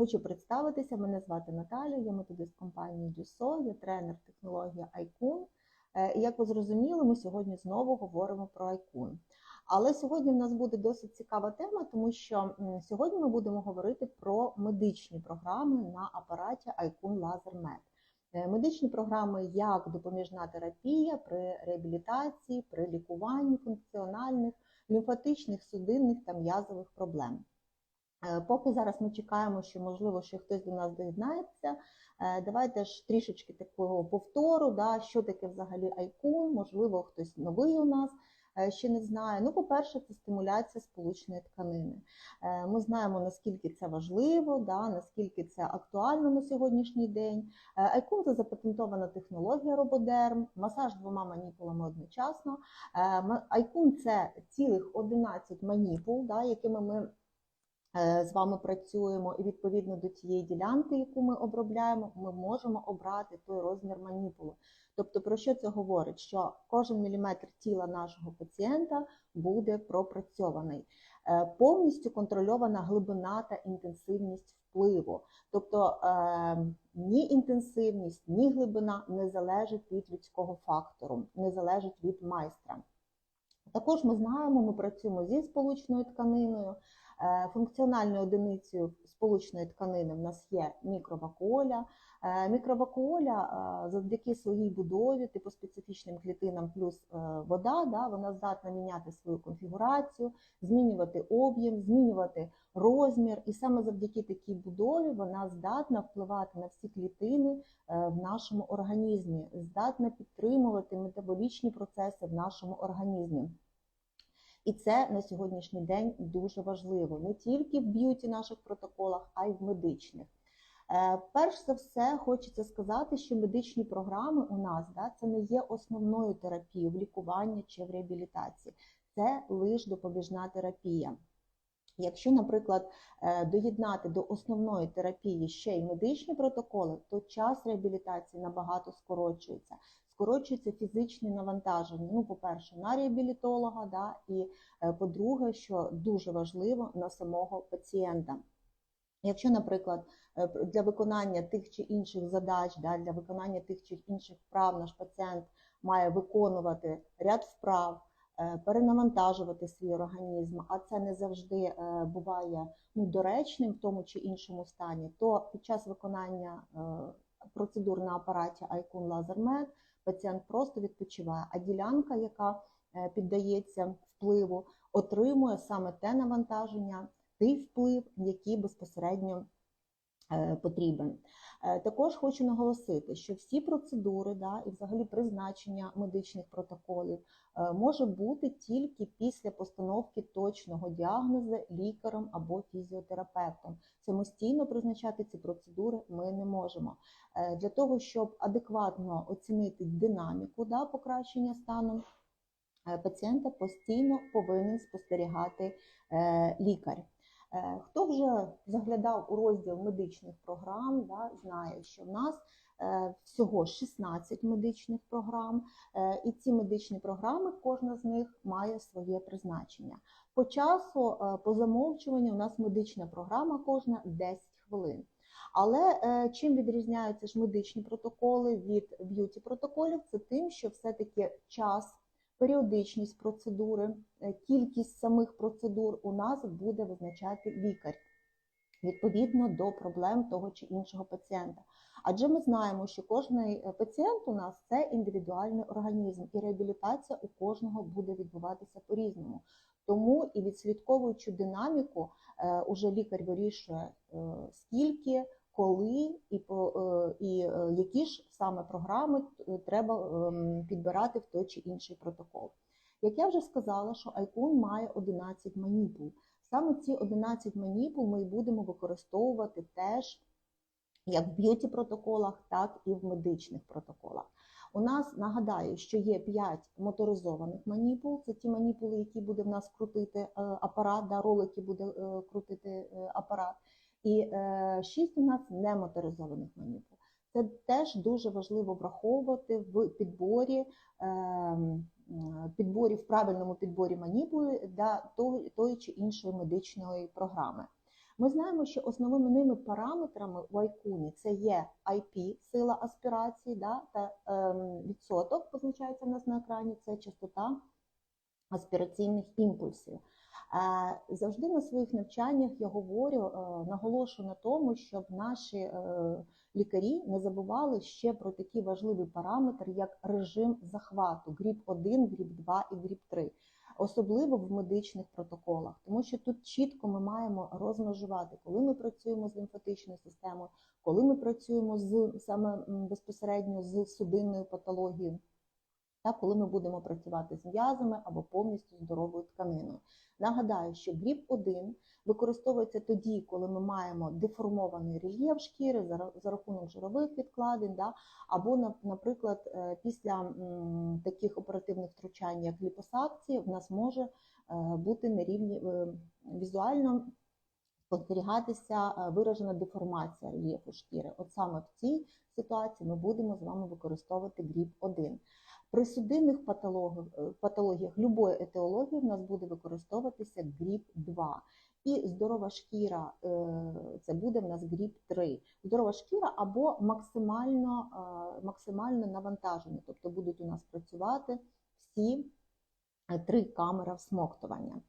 Хочу представитися. Мене звати Наталя, я методист компанії DUSO, я тренер технології iCun. Е, і Як ви зрозуміли, ми сьогодні знову говоримо про iCun. Але сьогодні в нас буде досить цікава тема, тому що сьогодні ми будемо говорити про медичні програми на апараті iCun Laser Е, Медичні програми як допоміжна терапія при реабілітації, при лікуванні функціональних, лімфатичних, судинних та м'язових проблем. Е, Поки зараз ми чекаємо, що можливо ще хтось до нас доєднається. е, Давайте ж трішечки такого повтору, да, що таке взагалі айкун, можливо, хтось новий у нас е, ще не знає. Ну, по-перше, це стимуляція сполучної тканини. Ми знаємо, наскільки це важливо, да, наскільки це актуально на сьогоднішній день. Айкун це запатентована технологія рободерм, масаж двома маніпулами одночасно. Айкун це цілих 11 маніпул, да, якими ми з вами працюємо, і відповідно до тієї ділянки, яку ми обробляємо, ми можемо обрати той розмір маніпули. Тобто, про що це говорить? Що кожен міліметр тіла нашого пацієнта буде пропрацьований. Е, Повністю контрольована глибина та інтенсивність впливу. Тобто е, ні інтенсивність, ні глибина не залежить від людського фактору, не залежить від майстра. Також ми знаємо, ми працюємо зі сполучною тканиною. Е, Функціональною одиницею сполучної тканини в нас є мікровакуоля. Е, Мікровакуоля е, завдяки своїй будові, типу специфічним клітинам плюс вода, да, вона здатна міняти свою конфігурацію, змінювати об'єм, змінювати розмір, і саме завдяки такій будові вона здатна впливати на всі клітини в нашому організмі, здатна підтримувати метаболічні процеси в нашому організмі. І це на сьогоднішній день дуже важливо не тільки в б'юті наших протоколах, а й в медичних. Е, Перш за все, хочеться сказати, що медичні програми у нас да, це не є основною терапією в лікуванні чи в реабілітації, це лише допоміжна терапія. Якщо, наприклад, е, доєднати до основної терапії ще й медичні протоколи, то час реабілітації набагато скорочується. Скорочується фізичне навантаження. Ну, по-перше, на реабілітолога, да, і е, по-друге, що дуже важливо на самого пацієнта. Якщо, наприклад, е, для виконання тих чи інших задач, да, для виконання тих чи інших вправ наш пацієнт має виконувати ряд вправ, е, перенавантажувати свій організм, а це не завжди буває ну, доречним в тому чи іншому стані, то під час виконання процедур на апараті iCun Laser Med пацієнт просто відпочиває, а ділянка, яка е, піддається впливу, отримує саме те навантаження, той вплив, який безпосередньо потрібен. Е, Також хочу наголосити, що всі процедури да, і взагалі призначення медичних протоколів е, може бути тільки після постановки точного діагнозу лікарем або фізіотерапевтом. Самостійно призначати ці процедури ми не можемо. Е, Для того, щоб адекватно оцінити динаміку да, покращення стану е, пацієнта, постійно повинен спостерігати е, лікар. Е, Хто вже заглядав у розділ медичних програм, да, знає, що в нас е, всього 16 медичних програм, е, і ці медичні програми, кожна з них має своє призначення. По часу, по замовчуванню, у нас медична програма кожна 10 хвилин. Але чим відрізняються ж медичні протоколи від б'юті протоколів? Це тим, що все-таки час періодичність процедури, е, кількість самих процедур у нас буде визначати лікар відповідно до проблем того чи іншого пацієнта. Адже ми знаємо, що кожен е, пацієнт у нас це індивідуальний організм, і реабілітація у кожного буде відбуватися по-різному. Тому і відслідковуючи динаміку, е, уже лікар вирішує скільки, коли і по е, і е, які ж саме програми е, треба ем, підбирати в той чи інший протокол. Як я вже сказала, що Айкун має 11 маніпул. Саме ці 11 маніпул ми будемо використовувати теж як в б'юті протоколах, так і в медичних протоколах. У нас нагадаю, що є 5 моторизованих маніпул. Це ті маніпули, які буде в нас крутити апарат, да, ролики буде крутити апарат. І е, 6 у нас немоторизованих маніпул. Це теж дуже важливо враховувати в підборі, м, підборі в правильному підборі маніпули для тої чи іншої медичної програми. Ми знаємо, що основними параметрами в айкуні це є IP, сила аспірації, да, та ем, відсоток, позначається в нас на екрані, це частота аспіраційних імпульсів. Завжди на своїх навчаннях я говорю, е, наголошую на тому, щоб наші е, лікарі не забували ще про такий важливий параметр, як режим захвату гріп 1, гріп 2 і гріп 3 особливо в медичних протоколах, тому що тут чітко ми маємо розмежувати, коли ми працюємо з лімфатичною системою, коли ми працюємо з саме безпосередньо з судинною патологією, та коли ми будемо працювати з м'язами або повністю здоровою тканиною. Нагадаю, що гріп 1 використовується тоді, коли ми маємо деформований рельєф шкіри за рахунок жирових відкладень, да, або, наприклад, е, після таких оперативних втручань, як ліпосакції, в нас може е, бути на рівні е, візуально спостерігатися виражена деформація рельєфу шкіри. От саме в цій ситуації ми будемо з вами використовувати гріп 1 При судинних патологіях, е, патологіях любої етіології в нас буде використовуватися гріп 2 і здорова шкіра е, це буде в нас гріп 3 Здорова шкіра або максимально, е, максимально навантаження, тобто будуть у нас працювати всі три камери всмоктування.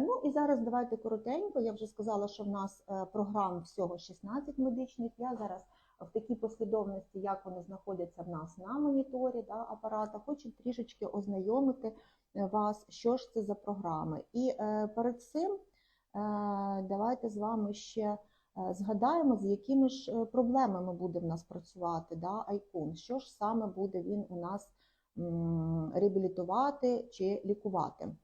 Ну і зараз давайте коротенько. Я вже сказала, що в нас програм всього 16 медичних. Я зараз в такій послідовності, як вони знаходяться в нас на моніторі да, апарата, хочу трішечки ознайомити е, вас, що ж це за програми. І е, перед цим е, давайте з вами ще е, згадаємо, з якими ж е, проблемами буде в нас працювати да, Айкун. Що ж саме буде він у нас м, реабілітувати чи лікувати.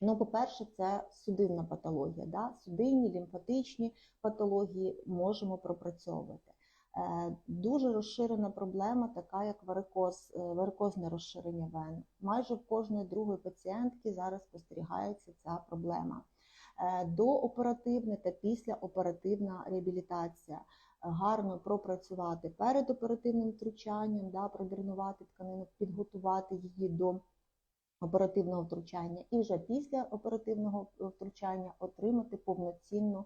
Ну, по-перше, це судинна патологія. Да? Судинні, лімфатичні патології можемо пропрацьовувати. Е, Дуже розширена проблема, така як варикоз, е, варикозне розширення вен. Майже в кожної другої пацієнтки зараз спостерігається ця проблема. Е, Дооперативна та післяоперативна реабілітація. Гарно пропрацювати перед оперативним втручанням, да, продренувати тканину, підготувати її до оперативного втручання, і вже після оперативного втручання отримати повноцінну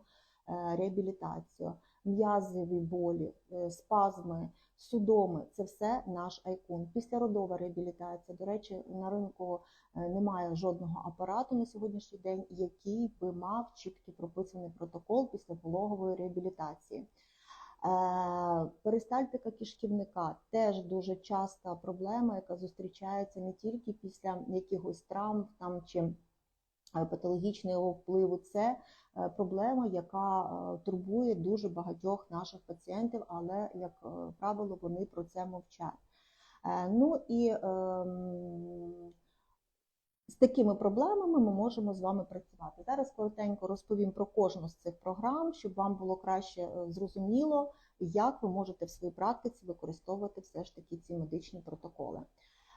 реабілітацію. М'язові болі, е, спазми, судоми це все наш айкун. Післяродова реабілітація. До речі, на ринку е, немає жодного апарату на сьогоднішній день, який би мав чіткий прописаний протокол післяпологової реабілітації. Е, Перистальтика кишківника теж дуже часта проблема, яка зустрічається не тільки після якихось травм там чи патологічного впливу. Це е, проблема, яка е, турбує дуже багатьох наших пацієнтів, але, як е, правило, вони про це мовчать. Е, Ну і ем, з такими проблемами ми можемо з вами працювати. Зараз коротенько розповім про кожну з цих програм, щоб вам було краще е, зрозуміло, як ви можете в своїй практиці використовувати все ж таки ці медичні протоколи.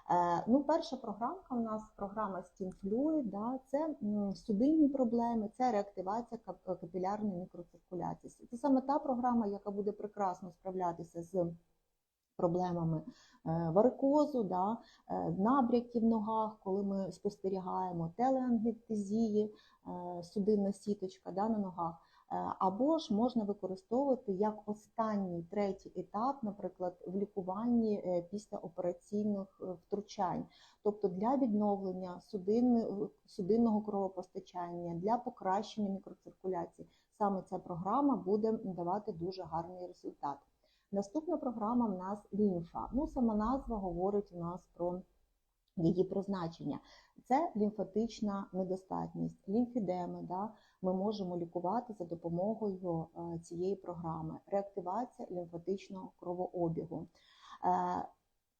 Е, Ну, перша програмка у нас програма SteamFluid, да, це судинні проблеми, це реактивація капілярної мікроциркуляції. Це саме та програма, яка буде прекрасно справлятися з проблемами е, варикозу, да, е, набряків в ногах, коли ми спостерігаємо телеангестезії, е, судинна сіточка да, на ногах. Е, Або ж можна використовувати як останній третій етап, наприклад, в лікуванні е, післяопераційних е, втручань, тобто для відновлення судинного кровопостачання, для покращення мікроциркуляції. Саме ця програма буде давати дуже гарний результат. Наступна програма в нас лімфа. Ну, сама назва говорить у нас про її призначення. Це лімфатична недостатність, лімфідеми. Да? Ми можемо лікувати за допомогою е, цієї програми. Реактивація лімфатичного кровообігу. Е,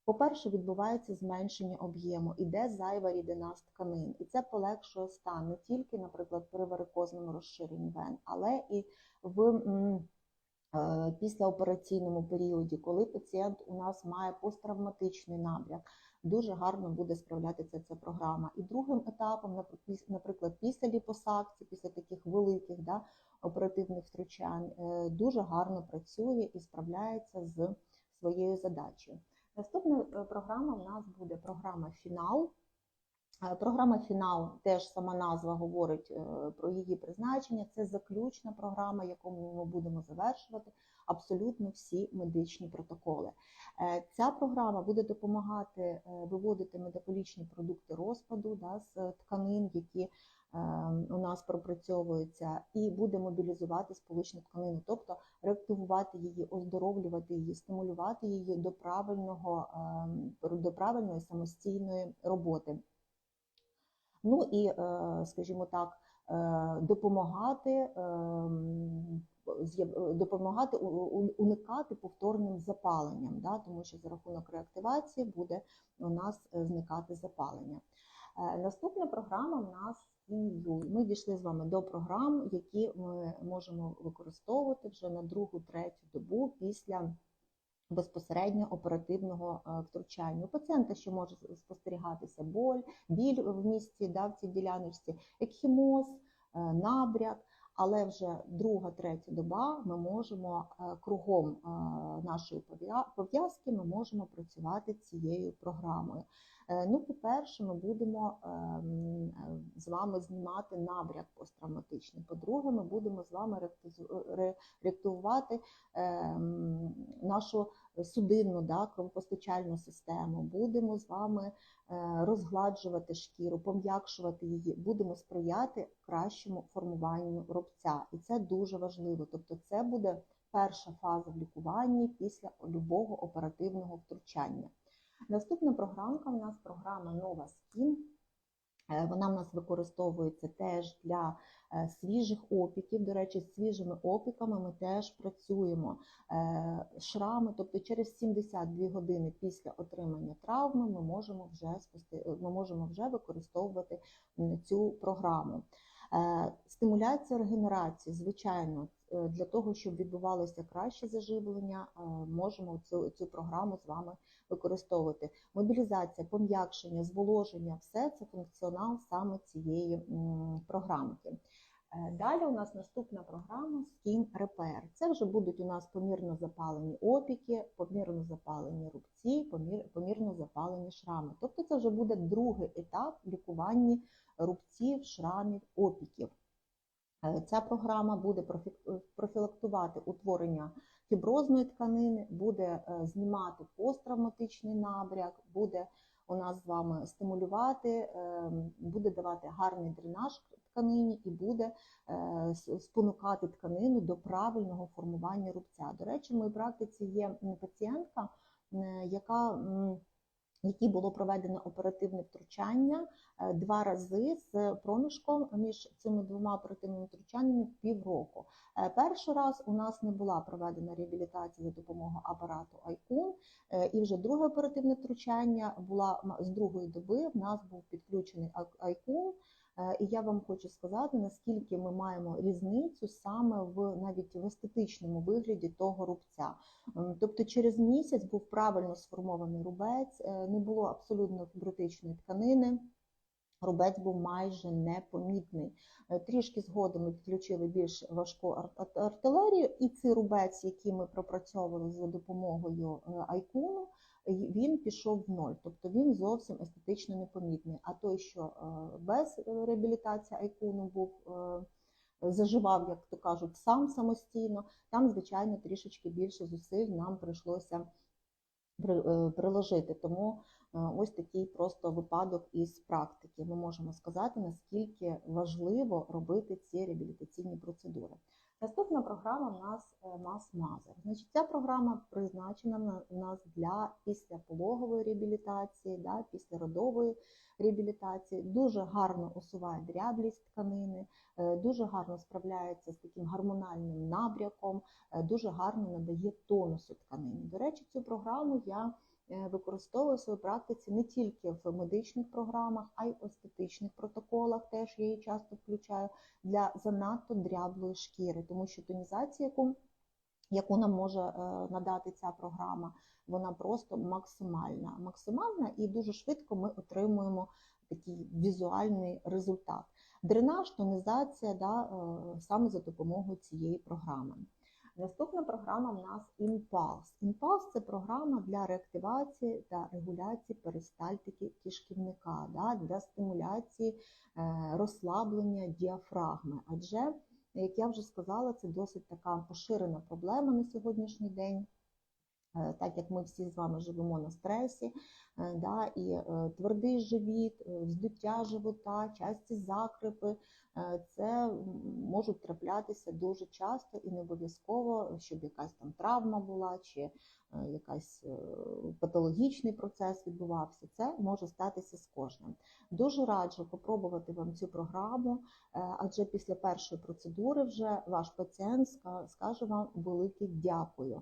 По-перше, відбувається зменшення об'єму, іде зайва рідина з тканин, і це полегшує стан не тільки, наприклад, при варикозному розширенні вен, але і в е, післяопераційному періоді, коли пацієнт у нас має посттравматичний набряк, дуже гарно буде справлятися ця програма. І другим етапом, наприклад, після ліпосакції, після таких великих да, оперативних втручань, е, дуже гарно працює і справляється з своєю задачею. Наступна е, програма в нас буде програма Фінал. Е, Програма Фінал теж сама назва говорить про її призначення. Це заключна програма, якому ми будемо завершувати абсолютно всі медичні протоколи. Е, Ця програма буде допомагати е, виводити метаболічні продукти розпаду да, з тканин, які е, у нас пропрацьовуються, і буде мобілізувати сполучну тканину, тобто реактивувати її, оздоровлювати її, стимулювати її до правильного е, до правильної самостійної роботи. Ну і, скажімо так, допомагати, ем, допомагати уникати повторним запаленням, да, тому що за рахунок реактивації буде у нас е, зникати запалення. Е, Наступна програма в нас Ін'юй. Ми дійшли з вами до програм, які ми можемо використовувати вже на другу, третю добу після безпосередньо оперативного е, втручання. У пацієнта ще може спостерігатися боль, біль в місці, да, в цій діляночці, екхімоз, набряк. Але вже друга, третя доба ми можемо е, кругом е, нашої пов'я- пов'язки ми можемо працювати цією програмою. Е, Ну, по-перше, ми будемо ем, е, з вами знімати набряк посттравматичний. По-друге, ми будемо з вами реактивувати ем, нашу судинну да, кровопостачальну систему. Будемо з вами е, розгладжувати шкіру, пом'якшувати її, будемо сприяти кращому формуванню рубця. І це дуже важливо. Тобто, це буде перша фаза в лікуванні після любого оперативного втручання. Наступна програмка у нас програма Нова Скін. Е, Вона в нас використовується теж для е, свіжих опіків. До речі, з свіжими опіками ми теж працюємо. Е, Шрами, тобто через 72 години після отримання травми ми можемо вже спосте- ми можемо вже використовувати цю програму. Стимуляція регенерації, звичайно, для того, щоб відбувалося краще заживлення, е, можемо цю, цю програму з вами використовувати. Мобілізація, пом'якшення, зволоження все це функціонал саме цієї програмки. Е, Далі у нас наступна програма Skin Repair. Це вже будуть у нас помірно запалені опіки, помірно запалені рубці, помір, помірно запалені шрами. Тобто це вже буде другий етап в лікуванні рубців, шрамів, опіків. Е, Ця програма буде профі- профілактувати утворення фіброзної тканини, буде е, знімати посттравматичний набряк, буде у нас з вами стимулювати, е, буде давати гарний дренаж тканині і буде е, спонукати тканину до правильного формування рубця. До речі, в моїй практиці є пацієнтка, е, яка якій було проведено оперативне втручання е, два рази з проміжком між цими двома оперативними втручаннями в півроку. Е, Перший раз у нас не була проведена реабілітація за допомогою апарату Айкун, е, і вже друге оперативне втручання була з другої доби. В нас був підключений Ай- Айкун. Е, І я вам хочу сказати, наскільки ми маємо різницю саме в навіть в естетичному вигляді того рубця. Тобто через місяць був правильно сформований рубець, е, не було абсолютно фібротичної тканини. Рубець був майже непомітний. Е, Трішки згодом ми підключили більш важку ар- ар- артилерію, і цей рубець, який ми пропрацьовували за допомогою айкуну, він пішов в ноль, тобто він зовсім естетично непомітний. А той, що е, без е, реабілітації айкуну був е, заживав, як то кажуть, сам самостійно, там, звичайно, трішечки більше зусиль нам прийшлося приложити. Тому ось такий просто випадок із практики. Ми можемо сказати, наскільки важливо робити ці реабілітаційні процедури. Наступна програма в нас Мас-Мазер. Значить, ця програма призначена на- у нас для післяпологової реабілітації, да, післяродової реабілітації. Дуже гарно усуває дряблість тканини, е, дуже гарно справляється з таким гормональним набряком, е, дуже гарно надає тонусу тканини. До речі, цю програму я е, використовую в своїй практиці не тільки в медичних програмах, а й в естетичних протоколах. Теж я її часто включаю для занадто дряблої шкіри, тому що тонізація, яку, яку нам може е, надати ця програма, вона просто максимальна. Максимальна і дуже швидко ми отримуємо такий візуальний результат. Дренаж, тонізація да, е, саме за допомогою цієї програми. Наступна програма в нас Impulse. Impulse – це програма для реактивації та регуляції перистальтики кишківника, да, для стимуляції е, розслаблення діафрагми. Адже, як я вже сказала, це досить така поширена проблема на сьогоднішній день. Е, Так як ми всі з вами живемо на стресі, е, да, і твердий живіт, вздуття живота, часті закрипи, це можуть траплятися дуже часто і не обов'язково, щоб якась там травма була чи е, якийсь е, патологічний процес відбувався. Це може статися з кожним. Дуже раджу попробувати вам цю програму, е, адже після першої процедури вже ваш пацієнт скаже вам велике дякую.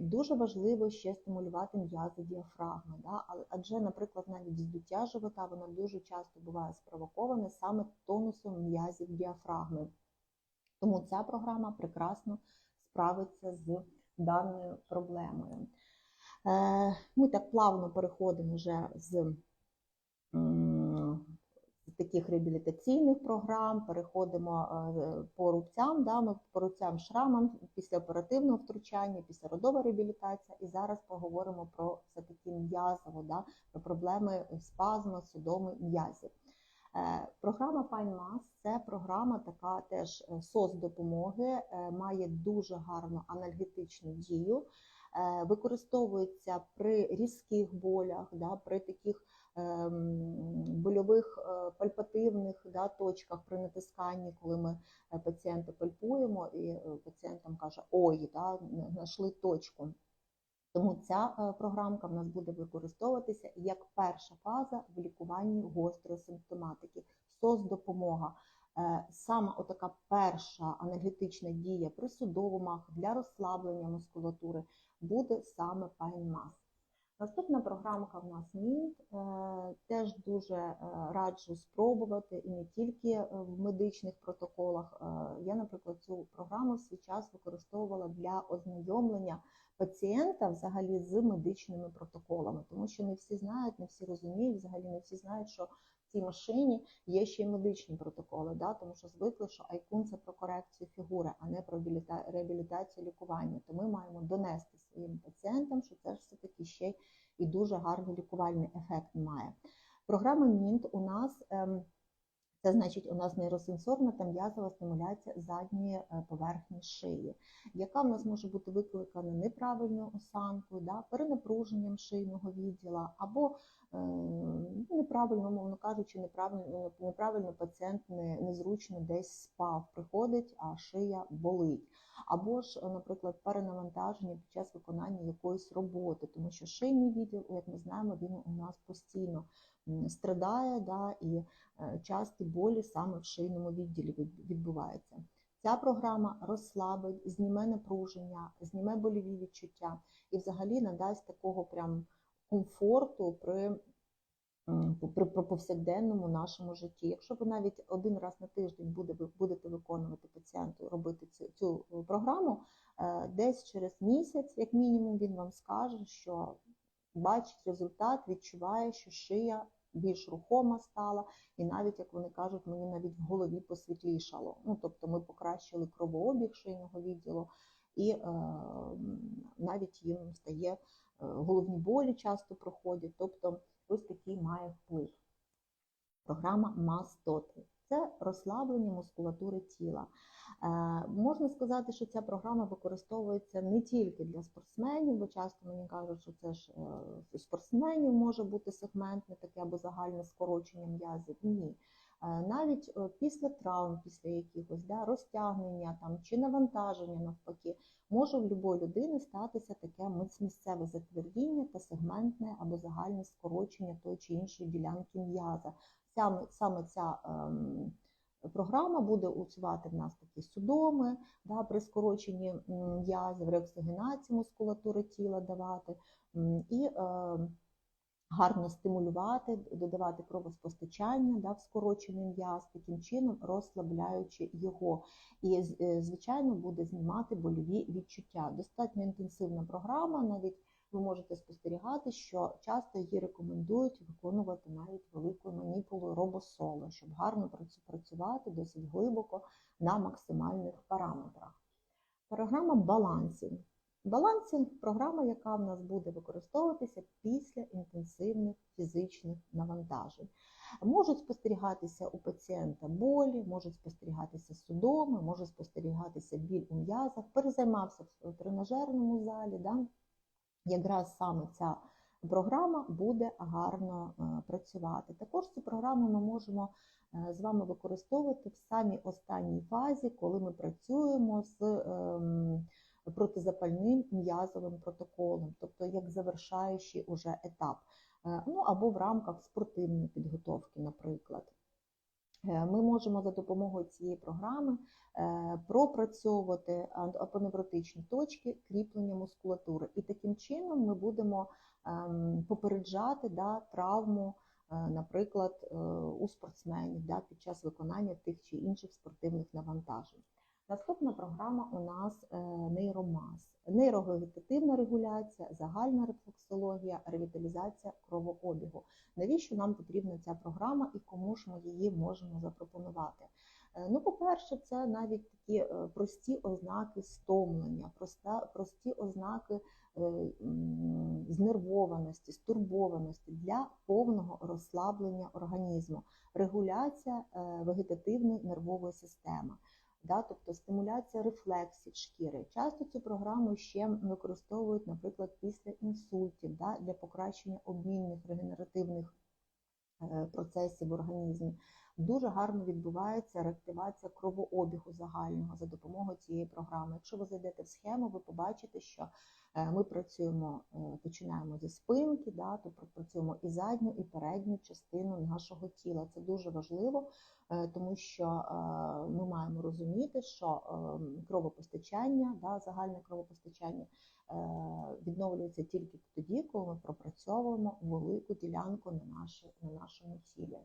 Дуже важливо ще стимулювати м'язи діафрагми, да? адже, наприклад, навіть здуття живота воно дуже часто буває спровоковане саме тонусом м'язів діафрагми. Тому ця програма прекрасно справиться з даною проблемою. Е, Ми так плавно переходимо вже з таких реабілітаційних програм, переходимо е, по рубцям, да, ми по рубцям шрамам після оперативного втручання, післяродова реабілітація. І зараз поговоримо про все-таки м'язово, да, про проблеми спазму, судоми м'язів. Е, Програма PineMass – це програма така теж е, СОС допомоги, е, має дуже гарну анальгетичну дію, використовується при різких болях, да, при таких больових е, пальпативних да, точках при натисканні, коли ми е, пацієнта пальпуємо, і е, пацієнт там каже, ой, да, знайшли точку. Тому ця програмка в нас буде використовуватися як перша фаза в лікуванні гострої симптоматики. СОС-допомога. Е, Саме отака перша анальгетична дія при судомах для розслаблення мускулатури буде саме PineMass. Наступна програмка в нас МІНТ. Е, Теж дуже е, раджу спробувати і не тільки е, в медичних протоколах. Я, наприклад, цю програму в свій час використовувала для ознайомлення пацієнта взагалі з медичними протоколами, тому що не всі знають, не всі розуміють, взагалі не всі знають, що цій машині є ще й медичні протоколи, да? тому що звикли, що айкун це про корекцію фігури, а не про реабіліта- реабілітацію лікування. То ми маємо донести своїм пацієнтам, що це все-таки ще й і дуже гарний лікувальний ефект має. Програма МІНТ у нас. ем, це значить, у нас нейросенсорна та м'язова стимуляція задньої е, поверхні шиї, яка в нас може бути викликана неправильною осанкою, да, перенапруженням шийного відділа, або е, неправильно, мовно кажучи, неправильно, неправильно пацієнт не, незручно десь спав, приходить, а шия болить. Або ж, е, наприклад, перенавантаження під час виконання якоїсь роботи, тому що шийний відділ, як ми знаємо, він у нас постійно страдає, да, і е, часті болі саме в шийному відділі від- відбуваються. Ця програма розслабить, зніме напруження, зніме больові відчуття і взагалі надасть такого прям комфорту при, при, повсякденному нашому житті. Якщо ви навіть один раз на тиждень буде, будете виконувати пацієнту, робити цю, цю програму, е, десь через місяць, як мінімум, він вам скаже, що бачить результат, відчуває, що шия більш рухома стала, і навіть, як вони кажуть, мені навіть в голові посвітлішало. Ну, тобто ми покращили кровообіг шийного відділу, і е, навіть їм стає е, головні болі часто проходять. Тобто ось такий має вплив. Програма Мастоти. Це розслаблення мускулатури тіла. Е, можна сказати, що ця програма використовується не тільки для спортсменів, бо часто мені кажуть, що це ж е, у спортсменів може бути сегментне таке або загальне скорочення м'язів. Ні. Е, Навіть після травм, після якихось да, розтягнення там, чи навантаження навпаки, може в будь-якої людини статися таке місцеве затвердіння та сегментне або загальне скорочення тої чи іншої ділянки м'яза. Саме, саме ця ем, програма буде усувати в нас такі судоми, да, при скороченні м'язів, реоксигенації мускулатури тіла давати і е, гарно стимулювати, додавати кровоспостачання да, в скорочений м'яз, таким чином розслабляючи його. І, е, звичайно, буде знімати больові відчуття. Достатньо інтенсивна програма, навіть ви можете спостерігати, що часто її рекомендують виконувати навіть великою маніпулою робосоло, щоб гарно працювати досить глибоко на максимальних параметрах. Програма балансінг. Балансінг програма, яка в нас буде використовуватися після інтенсивних фізичних навантажень. Можуть спостерігатися у пацієнта болі, можуть спостерігатися судоми, може спостерігатися біль у м'язах, перезаймався в тренажерному залі. Да? Якраз саме ця програма буде гарно е, працювати. Також цю програму ми можемо е, з вами використовувати в самій останній фазі, коли ми працюємо з ем, протизапальним м'язовим протоколом, тобто як завершаючий уже етап, Е, ну або в рамках спортивної підготовки, наприклад. Е, Ми можемо за допомогою цієї програми е, пропрацьовувати апоневротичні точки кріплення мускулатури. І таким чином ми будемо ем, попереджати да, травму, е, наприклад, у спортсменів да, під час виконання тих чи інших спортивних навантажень. Наступна програма у нас е, нейромаз, нейровегетативна регуляція, загальна рефлексологія, ревіталізація кровообігу. Навіщо нам потрібна ця програма і кому ж ми її можемо запропонувати? Е, Ну, по-перше, це навіть такі е, прості ознаки стомлення, прості ознаки знервованості, стурбованості для повного розслаблення організму, регуляція вегетативної нервової системи. Да, тобто стимуляція рефлексів шкіри. Часто цю програму ще використовують, наприклад, після інсультів да, для покращення обмінних регенеративних е, процесів в організмі. Дуже гарно відбувається реактивація кровообігу загального за допомогою цієї програми. Якщо ви зайдете в схему, ви побачите, що е, ми працюємо, е, починаємо зі спинки, да, то працюємо і задню, і передню частину нашого тіла. Це дуже важливо, е, тому що ми маємо розуміти, що е, кровопостачання, да, загальне кровопостачання відновлюється тільки тоді, коли ми пропрацьовуємо велику ділянку на, наші, на нашому тілі.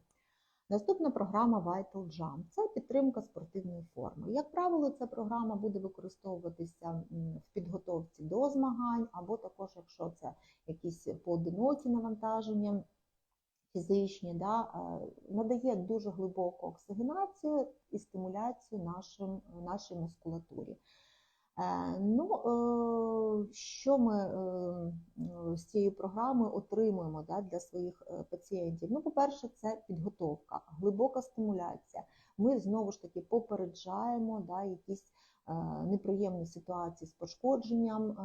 Наступна програма Vital Jump – це підтримка спортивної форми. Як правило, ця програма буде використовуватися в підготовці до змагань, або також, якщо це якісь поодинокі навантаження фізичні, да, надає дуже глибоку оксигенацію і стимуляцію нашим, нашій мускулатурі. Е, Ну, е, що ми е, з цією програмою отримуємо да, для своїх пацієнтів? Ну, по-перше, це підготовка, глибока стимуляція. Ми знову ж таки попереджаємо да, якісь неприємні ситуації з пошкодженням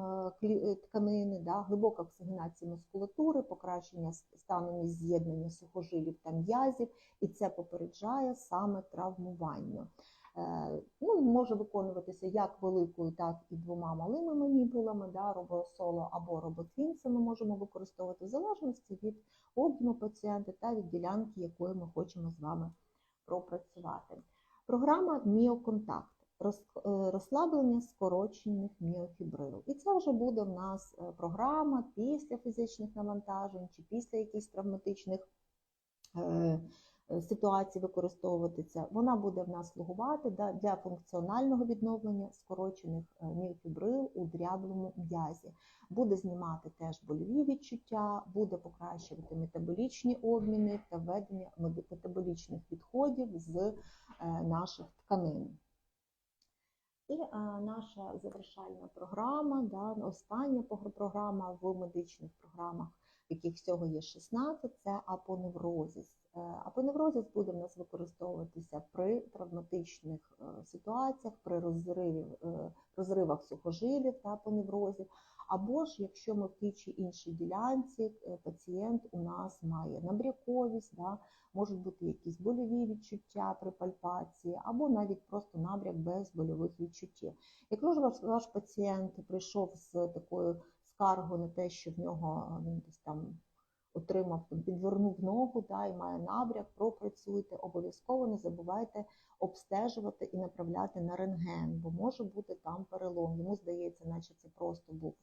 тканини, да, глибока оксигенація мускулатури, покращення стану з'єднання сухожилів та м'язів, і це попереджає саме травмування. Е, Ну, може виконуватися як великою, так і двома малими маніпулами, да, робосоло або роботвін. Це ми можемо використовувати в залежності від об'єму пацієнта та від ділянки, якою ми хочемо з вами пропрацювати. Програма Міоконтакт. е, Розслаблення скорочених міофібрил. І це вже буде в нас е, програма після фізичних навантажень чи після якихось травматичних е, ситуацій використовуватися. Вона буде в нас слугувати для функціонального відновлення скорочених е, міофібрил у дряблому м'язі. Буде знімати теж больові відчуття, буде покращувати метаболічні обміни та введення метаболічних відходів з е, наших тканин. І наша завершальна програма, да, остання програма в медичних програмах, яких всього є 16, це апоневрозис. Апоневрозис буде в нас використовуватися при травматичних е, ситуаціях, при розриві, е, розривах сухожилів та апоневрозів, або ж якщо ми в тій чи іншій ділянці е, пацієнт у нас має набряковість, да, можуть бути якісь больові відчуття при пальпації, або навіть просто набряк без больових відчуттів. Якщо ж ваш, ваш пацієнт прийшов з такою скаргою на те, що в нього він десь там отримав, відвернув ногу да, і має набряк, пропрацюйте, обов'язково не забувайте обстежувати і направляти на рентген, бо може бути там перелом. Йому здається, наче це просто був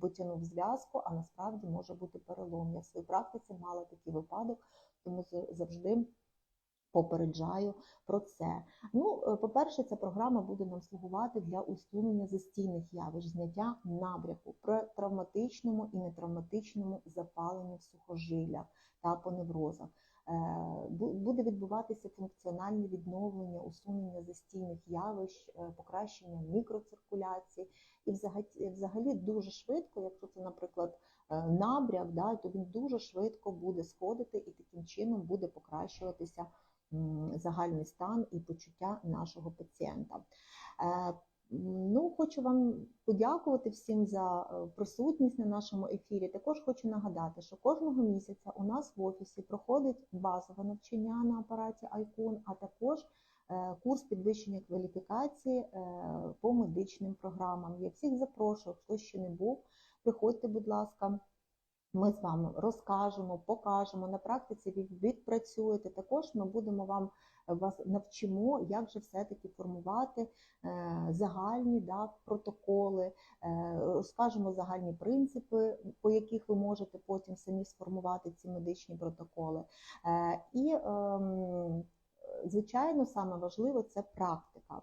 потягнув зв'язку, а насправді може бути перелом. Я в своїй практиці мала такий випадок, тому завжди попереджаю про це. Ну, е, по-перше, ця програма буде нам слугувати для усунення застійних явищ, зняття набряку при травматичному і нетравматичному запаленні в сухожилях та по неврозах. буде відбуватися функціональне відновлення, усунення застійних явищ, е, покращення мікроциркуляції. І взагалі, дуже швидко, якщо це, наприклад, е, набряк, да, то він дуже швидко буде сходити і таким чином буде покращуватися загальний стан і почуття нашого пацієнта. Е, Ну, хочу вам подякувати всім за е, присутність на нашому ефірі. Також хочу нагадати, що кожного місяця у нас в офісі проходить базове навчання на апараті ICON, а також е, курс підвищення кваліфікації по медичним програмам. Я всіх запрошую, хто ще не був, приходьте, будь ласка. Ми з вами розкажемо, покажемо на практиці. Ви відпрацюєте. Також ми будемо вам вас навчимо, як же все-таки формувати е, загальні да, протоколи, е, розкажемо загальні принципи, по яких ви можете потім самі сформувати ці медичні протоколи. Е, І, ем, звичайно, саме важливо це практика.